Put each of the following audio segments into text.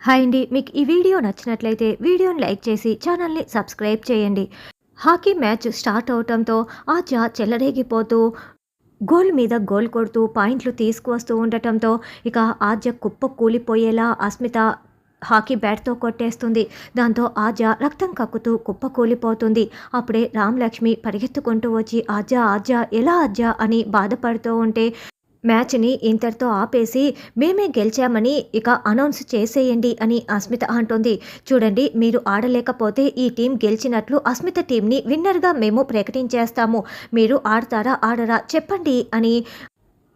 Hi అండి మీకు ఈ వీడియో నచ్చినట్లయితే వీడియోని లైక్ చేసి ఛానల్ని సబ్స్క్రైబ్ చేయండి. హాకీ మ్యాచ్ స్టార్ట్ అవటంతో ఆచా చెల్లరేగిపోతూ గోల్ మీద గోల్ కొడుతూ పాయింట్లు తీసుకువస్తూ ఉండటంతో ఇక ఆద్య కుప్ప కూలిపోయేలా అస్మిత హాకీ బ్యాట్తో కొట్టేస్తుంది. దాంతో ఆజ రక్తం కక్కుతూ కుప్ప కూలిపోతుంది. అప్పుడే రామలక్ష్మి పరిగెత్తుకుంటూ వచ్చి ఆజ ఆద్య ఎలా ఆద్య? అని బాధపడుతూ ఉంటే మ్యాచ్ని ఇంతటితో ఆపేసి మేమే గెలిచామని ఇక అనౌన్స్ చేసేయండి అని అస్మిత అంటోంది. చూడండి మీరు ఆడలేకపోతే ఈ టీం గెలిచినట్లు అస్మిత టీంని విన్నర్గా మేము ప్రకటించేస్తాము. మీరు ఆడతారా ఆడరా చెప్పండి అని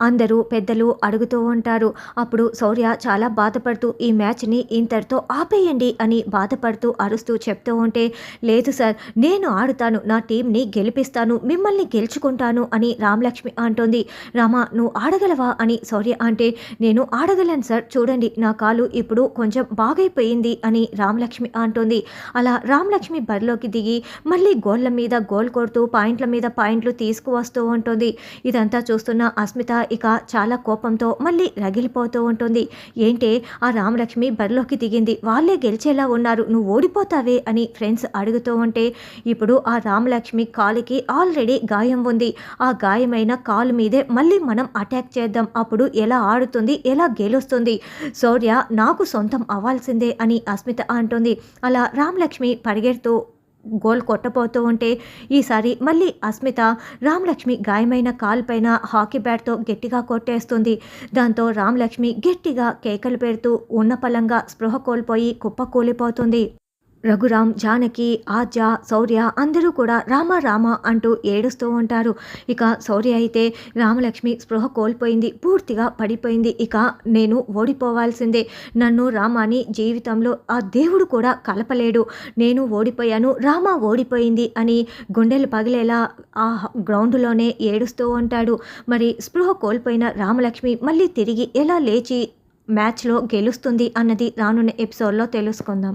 అందరూ పెద్దలు అడుగుతూ ఉంటారు. అప్పుడు శౌర్య చాలా బాధపడుతూ ఈ మ్యాచ్ని ఇంతటితో ఆపేయండి అని బాధపడుతూ అరుస్తూ చెప్తూ ఉంటే లేదు సార్ నేను ఆడుతాను నా టీంని గెలిపిస్తాను మిమ్మల్ని గెలుచుకుంటాను అని రామలక్ష్మి అంటోంది. రామ నువ్వు ఆడగలవా? అని శౌర్య అంటే నేను ఆడగలను సార్ చూడండి నా కాలు ఇప్పుడు కొంచెం బాగైపోయింది అని రామలక్ష్మి అంటోంది. అలా రామలక్ష్మి బరిలోకి దిగి మళ్ళీ గోళ్ళ మీద గోల్ కొడుతూ పాయింట్ల మీద పాయింట్లు తీసుకువస్తూ ఉంటుంది. ఇదంతా చూస్తున్న అస్మిత ఇక చాలా కోపంతో మళ్ళీ రగిలిపోతూ ఉంటుంది. ఏంటే ఆ రామలక్ష్మి బరిలోకి దిగింది. వాళ్ళే గెలిచేలా ఉన్నారు. నువ్వు ఓడిపోతావే అని ఫ్రెండ్స్ అడుగుతూ ఉంటే ఇప్పుడు ఆ రామలక్ష్మి కాలుకి ఆల్రెడీ గాయం ఉంది. ఆ గాయమైన కాలు మీదే మళ్ళీ మనం అటాక్ చేద్దాం. అప్పుడు ఎలా ఆడుతుంది? ఎలా గెలుస్తుంది? శౌర్య నాకు సొంతం అవ్వాల్సిందే అని అస్మిత అంటుంది. అలా రామలక్ష్మి పరిగెడుతూ గోల్ కొట్టబోతూ ఉంటే ఈసారి మళ్ళీ అస్మిత రామలక్ష్మి గాయమైన కాలుపైన హాకీ బ్యాట్తో గట్టిగా కొట్టేస్తుంది. దాంతో రామలక్ష్మి గట్టిగా కేకలు పెడుతూ ఉన్న పలంగా స్పృహ కోల్పోయి కుప్ప కూలిపోతుంది రఘురామ్ జానకి ఆద్య శౌర్య అందరూ కూడా రామ రామ అంటూ ఏడుస్తూ ఉంటారు. ఇక శౌర్య అయితే రామలక్ష్మి స్పృహ కోల్పోయింది పూర్తిగా పడిపోయింది. ఇక నేను ఓడిపోవాల్సిందే. నన్ను రామాని జీవితంలో ఆ దేవుడు కూడా కలపలేడు. నేను ఓడిపోయాను రామ ఓడిపోయింది అని గుండెలు పగిలేలా ఆ గ్రౌండ్లోనే ఏడుస్తూ ఉంటాడు. మరి స్పృహ కోల్పోయిన రామలక్ష్మి మళ్ళీ తిరిగి ఎలా లేచి మ్యాచ్లో గెలుస్తుంది అన్నది రానున్న ఎపిసోడ్లో తెలుసుకుందాం.